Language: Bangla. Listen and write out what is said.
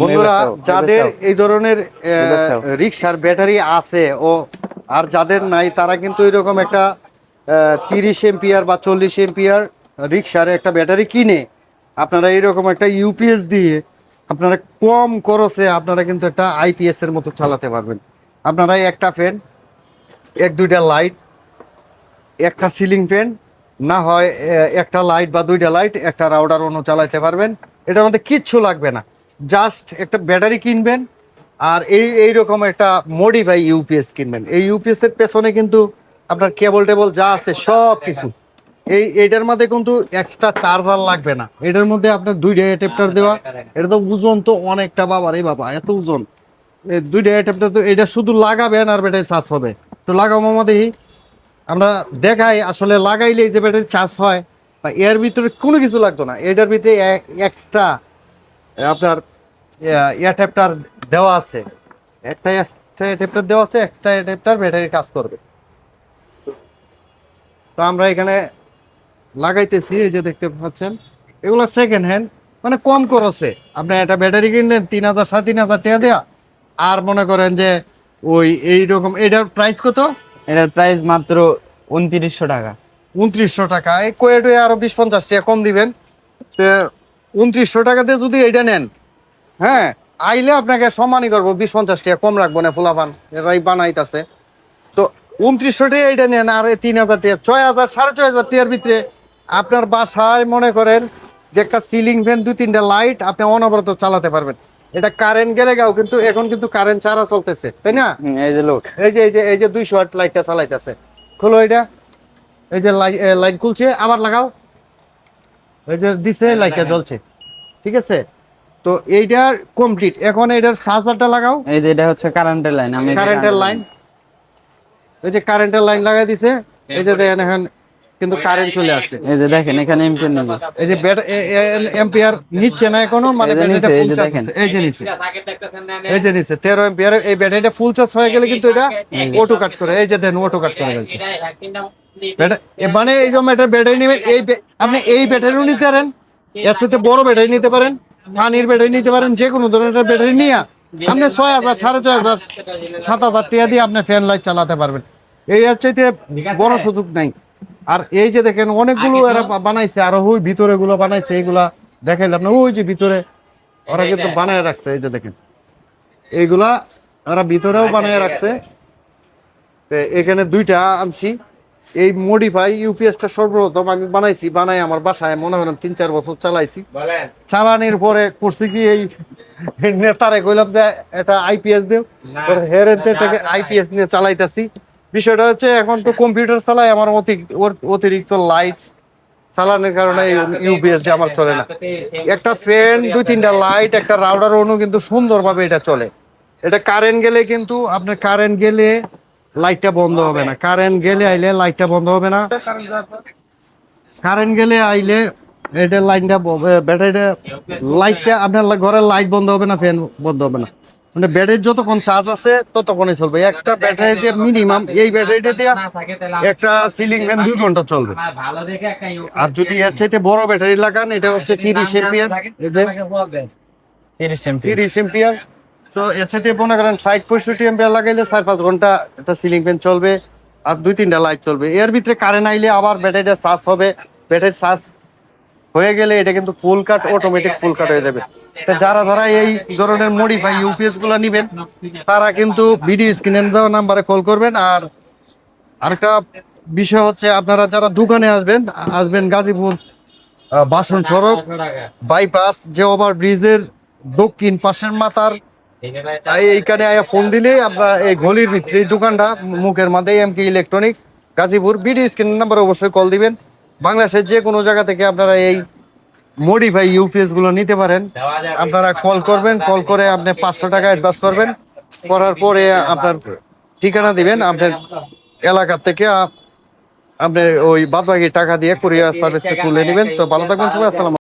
বন্ধুরা যাদের এই ধরনের। রিক্সার ব্যাটারি আছে ও আর যাদের নাই তারা কিন্তু এরকম একটা তিরিশ এম্পিয়ার বা চল্লিশ এম্পিয়ার রিক্সার একটা ব্যাটারি কিনে আপনারা এরকম একটা ইউপিএস দিয়ে আপনারা কম খরচে আপনারা কিন্তু একটা আইপিএস এর মতো চালাতে পারবেন। আপনারা একটা ফ্যান এক দুইটা লাইট একটা সিলিং ফ্যান না হয় একটা লাইট বা দুইটা লাইট একটা রাউডার অন্য চালাইতে পারবেন। এটার মধ্যে কিচ্ছু লাগবে না। জাস্ট একটা ব্যাটারি কিনবেন আর এই এইরকম একটা মডিফাই ইউপিএস কিনবেন। এই ইউপিএস এর পেছনে কিন্তু আপনার কেবল টেবল যা আছে সব কিছু। এই এটার মধ্যে কিন্তু এক্সট্রা চার্জার লাগবে না। এটার মধ্যে আপনার দুই দুইটা অ্যাডাপ্টার দেওয়া। এটা তো ওজন তো অনেকটা বাবা রে বাবা, এত ওজন। এই দুইটা অ্যাডাপ্টার তো এটা শুধু লাগাবেন আর ব্যাটারি চার্জ হবে। তো লাগাও মামা দেখি আমরা দেখাই আসলে লাগাইলে যে ব্যাটারি চার্জ হয়, বা এর ভিতরে কোনো কিছু লাগতো না। এটার ভিতরে এক্সট্রা আপনার অ্যাডাপ্টার দেওয়া আছে। একটা অ্যাডাপ্টার দেওয়া আছে একটা অ্যাডাপ্টার ব্যাটারি কাজ করবে। তো আমরা এখানে লাগাইতেছি এই যে দেখতে পাচ্ছেন। এগুলো সেকেন্ড হ্যান্ড মানে কম খরচে। আপনি একটা ব্যাটারি কিনলেন তিন হাজার সাড়ে তিন হাজার টাকা দেওয়া আর মনে করেন যে ওই এইরকম এটার প্রাইস কত? এটার প্রাইস মাত্র উনত্রিশশো টাকা। উনত্রিশশো টাকা। এই কোয়েটে আরও বিশ পঞ্চাশ টাকা কম দিবেন। উনত্রিশশো টাকাতে যদি এইটা নেন হ্যাঁ আইলে আপনাকে সম্মানই করব। বিশ পঞ্চাশ টাকা কম রাখব না ফুলাফান। এরাই বানাইতাছে। তো উনত্রিশশো টাকা এইটা নেন আর এই তিন হাজার টাকা ছয় হাজার সাড়ে ছয় হাজার টাকার ভিতরে আপনার বাসায় মনে করেন যে একটা সিলিং ফ্যান দুই তিনটা লাইট আপনি অনবরত চালাতে পারবেন। এটা কারেন্ট গেলে গাও কিন্তু এখন কিন্তু কারেন্ট ছাড়া চলতেছে তাই না? এই যে লোক। এই যে এই যে এই যে দুইশো ওয়াট লাইটটা চালাইতেছে। খোলো এটা এই যে লাইট লাইট খুলছে আবার লাগাও। এই যে দিছে লাইটটা জ্বলছে ঠিক আছে তো এইটার কমপ্লিট এখন এটার চার্জারটা লাগাও এই যে এটা হচ্ছে কারেন্টের লাইন আমি কারেন্টের লাইন এই যে কারেন্টের লাইন লাগাই দিছে এই যে দেখেন এখন কিন্তু কারেন্ট চলে আসছে এই যে দেখেন এখানে এমপিএন নেবে এই যে ব্যাট এম্পিয়ার নিচ্ছে না এখনও মানে এই যে ব্যাটারিটা এই ফুল যে চার্জ দেখেন। এই যে নিচে এই যে নিচে তেরো এম্পিয়ার এই ব্যাটারিটা ফুল চার্জ হয়ে গেলে কিন্তু এটা অটো কাট করে এই যে দেন অটো কাট করে গেছে মানে এইরকম একটা ব্যাটারি নেবেন এই আপনি এই ব্যাটারিও নিতে পারেন। এর সাথে বড় ব্যাটারি নিতে পারেন পানির ব্যাটারি নিতে পারেন যে কোনো ধরনের ব্যাটারি নিয়ে আপনি ছয় হাজার সাড়ে ছয় হাজার সাত হাজার টাকা দিয়ে আপনি ফ্যান লাইট চালাতে পারবেন। এই এর চাইতে বড় সুযোগ নাই। আর এই যে দেখেন অনেকগুলো এরা বানাইছে আর ওই ভিতরে গুলো বানাইছে এইগুলা দেখাইলাম না ওই যে ভিতরে ওরা কিন্তু বানায় রাখছে এই যে দেখেন। এইগুলা ওরা ভিতরেও বানায় রাখছে। এখানে দুইটা আনছি। এই মডিফাই ইউপিএসটা সর্বপ্রথম আমি বানাইছি বানাই আমার বাসায় মনে হয় তিন চার বছর চালাইছি চালানির পরে করছি কি এই নেতারে কইলাম যে এটা আইপিএস দেও হেরে থেকে আইপিএস নিয়ে চালাইতাছি বিষয়টা হচ্ছে এখন তো কম্পিউটার চালাই আমার অতি- অতিরিক্ত লাইট চালানোর কারণে ইউপিএস দিয়ে আমার চলে না একটা ফ্যান দুই তিনটা লাইট একটা রাউডার অনু কিন্তু সুন্দরভাবে এটা চলে এটা কারেন্ট গেলে কিন্তু আপনার কারেন্ট গেলে লাইটটা বন্ধ হবে না। কারেন্ট গেলে আইলে লাইটটা বন্ধ হবে না। কারেন্ট গেলে আইলে এটা লাইনটা ব্যাটারিটা লাইটটা আপনার ঘরের লাইট বন্ধ হবে না ফ্যান বন্ধ হবে না। মানে ব্যাটারির যতক্ষণ চার্জ আছে ততক্ষণই চলবে। একটা ব্যাটারি দিয়ে মিনিমাম এই ব্যাটারিটা দিয়ে একটা সিলিং ফ্যান দুই ঘণ্টা চলবে। ভালো দেখে একটা আর যদি এর চাইতে বড় ব্যাটারি লাগান এটা হচ্ছে তিরিশ এম্পিয়ার। যে তিরিশ এমপি তিরিশ এম্পিয়ার। তো সাথে মনে করেন ষাট পঁয়ষট্টি এম্পিয়ার লাগাইলে চার পাঁচ ঘণ্টা একটা সিলিং ফ্যান চলবে আর দুই তিনটা লাইট চলবে। এর ভিতরে কারেন্ট আইলে আবার ব্যাটারিটা চার্জ হবে। ব্যাটারি চার্জ হয়ে গেলে এটা কিন্তু ফুল কাট অটোমেটিক ফুল কাট হয়ে যাবে। তো যারা যারা এই ধরনের মডিফাই ইউপিএসগুলো নিবেন তারা কিন্তু ভিডিও স্ক্রিনে দেওয়া নাম্বারে কল করবেন। আর আরেকটা বিষয় হচ্ছে আপনারা যারা দোকানে আসবেন আসবেন গাজীপুর বাসন সড়ক বাইপাস যে ওভার ব্রিজের দক্ষিণ পাশের মাথার তাই এইখানে আয়া ফোন দিলে এই গলির ভিতরে দোকানটা মুখের মধ্যে M K electronics Gazipur B D screen অবশ্যই কল দিবেন। বাংলাদেশের যে কোনো জায়গা থেকে আপনারা এই মডিফাই ইউপিএসগুলো নিতে পারেন। আপনারা কল করবেন কল করে আপনি পাঁচশো টাকা অ্যাডভান্স করবেন। করার পরে আপনার ঠিকানা দিবেন, আপনার এলাকা থেকে আপনি ওই বাদবাকি টাকা দিয়ে কুরিয়ার সার্ভিসকে তুলে নেবেন। তো ভালো থাকবেন সবাই, আসসালাম